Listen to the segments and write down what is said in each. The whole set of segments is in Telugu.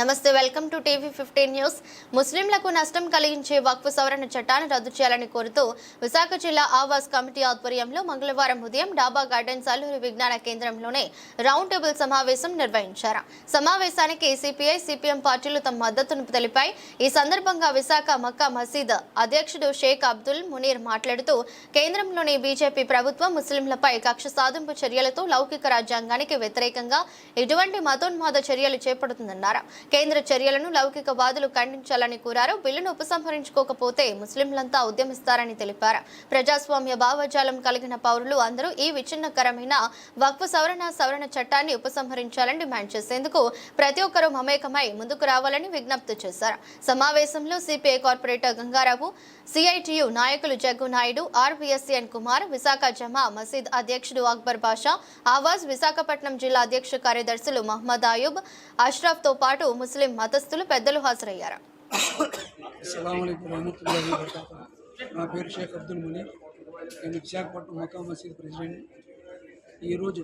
నమస్తే welcome to TV fifteen news. ముస్లింలకు నష్టం కలిగించే వక్ఫ్ సవరణ చట్టాన్ని రద్దు చేయాలని కోరుతూ విశాఖ జిల్లా ఆవాస్ కమిటీ ఆధ్వర్యంలో మంగళవారం ఉదయం డాబా గార్డెన్స్ అల్లూరి విజ్ఞాన కేంద్రంలోనే రౌండ్ టేబుల్ సమావేశం నిర్వహించారు. సమావేశానికి సిపిఐ సిపిఎం పార్టీలు తమ మద్దతును తెలిపాయి. ఈ సందర్భంగా విశాఖ మక్కా మసీద్ అధ్యక్షుడు షేక్ అబ్దుల్ మునీర్ మాట్లాడుతూ కేంద్రంలోని బీజేపీ ప్రభుత్వం ముస్లింలపై కక్ష సాధింపు చర్యలతో లౌకిక రాజ్యాంగానికి వ్యతిరేకంగా ఎటువంటి మతోన్మాద చర్యలు చేపడుతుందన్నారు. కేంద్ర చర్యలను లౌకికవాదులు ఖండించాలని కోరారు. బిల్లును ఉపసంహరించుకోకపోతే ముస్లింలంతా ఉద్యమిస్తారని తెలిపారు. ప్రజాస్వామ్య భావజాలం కలిగిన పౌరులు అందరూ ఈ విచ్ఛిన్నకరమైన వక్ఫ్ సవరణ సవరణ చట్టాన్ని ఉపసంహరించాలని డిమాండ్ చేసేందుకు ప్రతి ఒక్కరూ మమేకమై ముందుకు రావాలని విజ్ఞప్తి చేశారు. సమావేశంలో సిపిఐ కార్పొరేటర్ గంగారావు సిఐటియు నాయకులు జగ్గు నాయుడు ఆర్వీఎస్ఎన్ కుమార్ విశాఖ జమా మసీద్ అధ్యక్షుడు అక్బర్ బాషా ఆవాజ్ విశాఖపట్నం జిల్లా అధ్యక్ష కార్యదర్శులు మహమ్మద్ అయూబ్ అష్రఫ్తో పాటు ముస్లిం మతస్థులు పెద్దలు హాజరయ్యారు. నా పేరు షేక్ అబ్దుల్ మునీర్. నేను విశాఖపట్నం మకా మసీద్ ప్రెసిడెంట్. ఈరోజు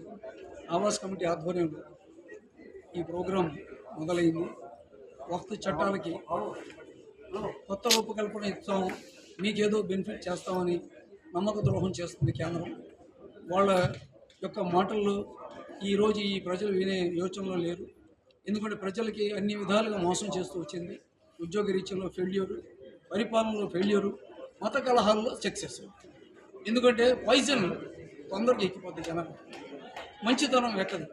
ఆవాస్ కమిటీ ఆధ్వర్యంలో ఈ ప్రోగ్రాం మొదలైంది. వక్తు చట్టాలకి కొత్త రూపకల్పన ఇస్తాం మీకేదో బెనిఫిట్ చేస్తామని నమ్మక ద్రోహం చేస్తుంది కేంద్రం. వాళ్ళ యొక్క మాటల్లో ఈరోజు ఈ ప్రజలు వినే యోచనలో లేరు. ఎందుకంటే ప్రజలకి అన్ని విధాలుగా మోసం చేస్తూ వచ్చింది. ఉద్యోగ రీత్యంలో ఫెయిల్యూరు పరిపాలనలో ఫెయిల్యూరు మత కలహాల్లో సక్సెస్ ఎందుకంటే పాయిజన్ తొందరగా ఎక్కిపోతుంది జనాలు. మంచితనం ఎక్కదు.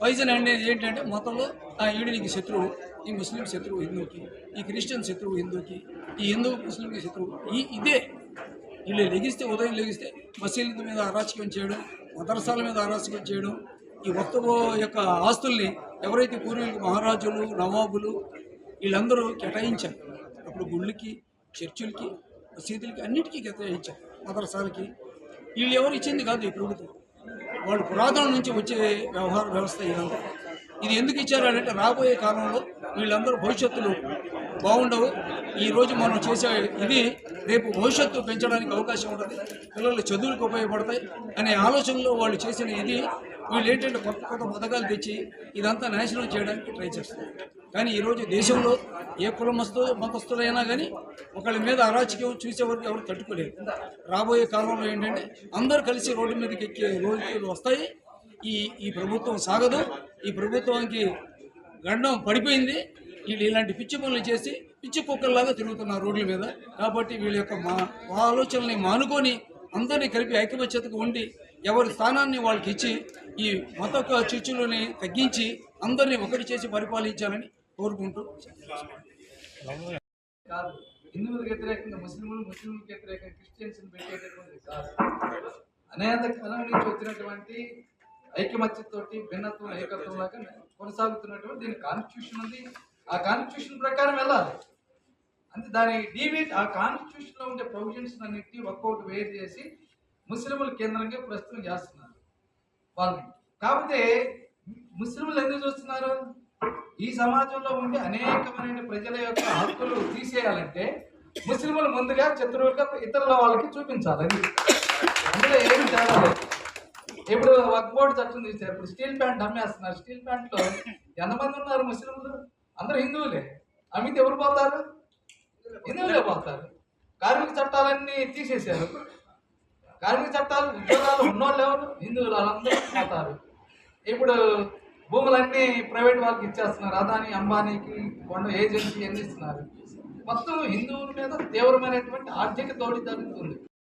పాయిజన్ అనేది ఏంటంటే మతంలో ఆ ఈడు నీకు శత్రువు ఈ ముస్లిం శత్రువు హిందూకి ఈ క్రిస్టియన్ శత్రువు హిందూకి ఈ హిందూ ముస్లింకి శత్రువు ఈ ఇదే. వీళ్ళు లెగిస్తే ఉదయం లెగిస్తే మసీదుల మీద అరాచకం చేయడం మదర్సాల మీద అరాచకం చేయడం ఈ మొత్తం యొక్క ఆస్తుల్ని ఎవరైతే పూర్వీకులు మహారాజులు నవాబులు వీళ్ళందరూ కేటాయించారు. అప్పుడు గుళ్ళకి చర్చిలకి మసీదులకి అన్నిటికీ కేటాయించారు. మదరసాలకి. వీళ్ళు ఎవరు ఇచ్చింది కాదు ఈ ప్రభుత్వం. వాళ్ళు పురాతనం నుంచి వచ్చే వ్యవహార వ్యవస్థ ఇదంతా. ఇది ఎందుకు ఇచ్చారు అంటే రాబోయే కాలంలో వీళ్ళందరూ భవిష్యత్తులో బాగుండవు. ఈరోజు మనం చేసే ఇది రేపు భవిష్యత్తు పెంచడానికి అవకాశం ఉంటుంది. పిల్లలు చదువులకు ఉపయోగపడతాయి అనే ఆలోచనలో వాళ్ళు చేసిన ఇది వీళ్ళు ఏంటంటే కొత్త కొత్త పథకాలు తెచ్చి ఇదంతా నాశనం చేయడానికి ట్రై చేస్తారు. కానీ ఈరోజు దేశంలో ఏ కులం వస్తు మతస్థులైనా కానీ ఒకళ్ళ మీద అరాచకం చూసేవరకు ఎవరు తట్టుకోలేరు. రాబోయే కాలంలో ఏంటంటే అందరూ కలిసి రోడ్డు మీదకి ఎక్కే రోజులు వస్తాయి. ఈ ఈ ప్రభుత్వం సాగదు. ఈ ప్రభుత్వానికి గండం పడిపోయింది. వీళ్ళు ఇలాంటి పిచ్చి పనులు చేసి పిచ్చి కుక్కల్లాగా తిరుగుతున్నారు రోడ్ల మీద. కాబట్టి వీళ్ళ యొక్క మా ఆలోచనల్ని మానుకొని అందరినీ కలిపి ఐకమత్యతకు ఉండి ఎవరి స్థానాన్ని వాళ్ళకి ఇచ్చి ఈ మత చర్చలని తగ్గించి అందరినీ ఒకటి చేసి పరిపాలించాలని కోరుకుంటూ కాదు. హిందువులకు వ్యతిరేకంగా ముస్లింలు ముస్లింలకు వ్యతిరేకంగా క్రిస్టియన్స్ పెట్టేటటువంటి కాదు. అనేక కాలం నుంచి వచ్చినటువంటి ఐకమత్యతోటి భిన్నత్వం ఏకత్వం లాగా కొనసాగుతున్నటువంటి దీని కాన్స్టిట్యూషన్ ఉంది. ఆ కాన్స్టిట్యూషన్ ప్రకారం వెళ్ళాలి. అంటే దాని డీవీట్ ఆ కాన్స్టిట్యూషన్లో ఉండే ప్రొవిజన్స్ అన్నింటినీ ఒక్కొక్కటి వేరు చేసి ముస్లింల కేంద్రంగా ప్రస్తుతం చేస్తున్నారు వాళ్ళని కాకపోతే ముస్లింలు ఎందుకు చూస్తున్నారు? ఈ సమాజంలో ఉండే అనేకమైన ప్రజల యొక్క హక్కులు తీసేయాలంటే ముస్లింలు ముందుగా శత్రువులుగా ఇతరుల వాళ్ళకి చూపించాలి. అది అందులో ఏం తేడా లేదు. ఇప్పుడు వర్క్ బోర్డు చట్టం తీశారు ఇప్పుడు స్టీల్ ప్యాంట్ అమ్మేస్తున్నారు. స్టీల్ ప్యాంట్లో ఎంతమంది ఉన్నారు ముస్లింలు అందరూ హిందువులే. అమితే ఎవరు పోతారు? హిందువులే పోతారు. కార్మిక చట్టాలన్నీ తీసేశారు. కార్మిక చట్టాలు ఉద్యోగాలు ఉన్నోళ్ళు ఎవరు? హిందువులు వాళ్ళందరూ పోతారు ఇప్పుడు భూములన్నీ ప్రైవేట్ వాళ్ళకి ఇచ్చేస్తున్నారు. అదాని అంబానీకి కొండ ఏజెన్సీ ఎన్ని ఇస్తున్నారు. మొత్తం హిందువుల మీద తీవ్రమైనటువంటి ఆర్థిక తోడి జరుగుతుంది.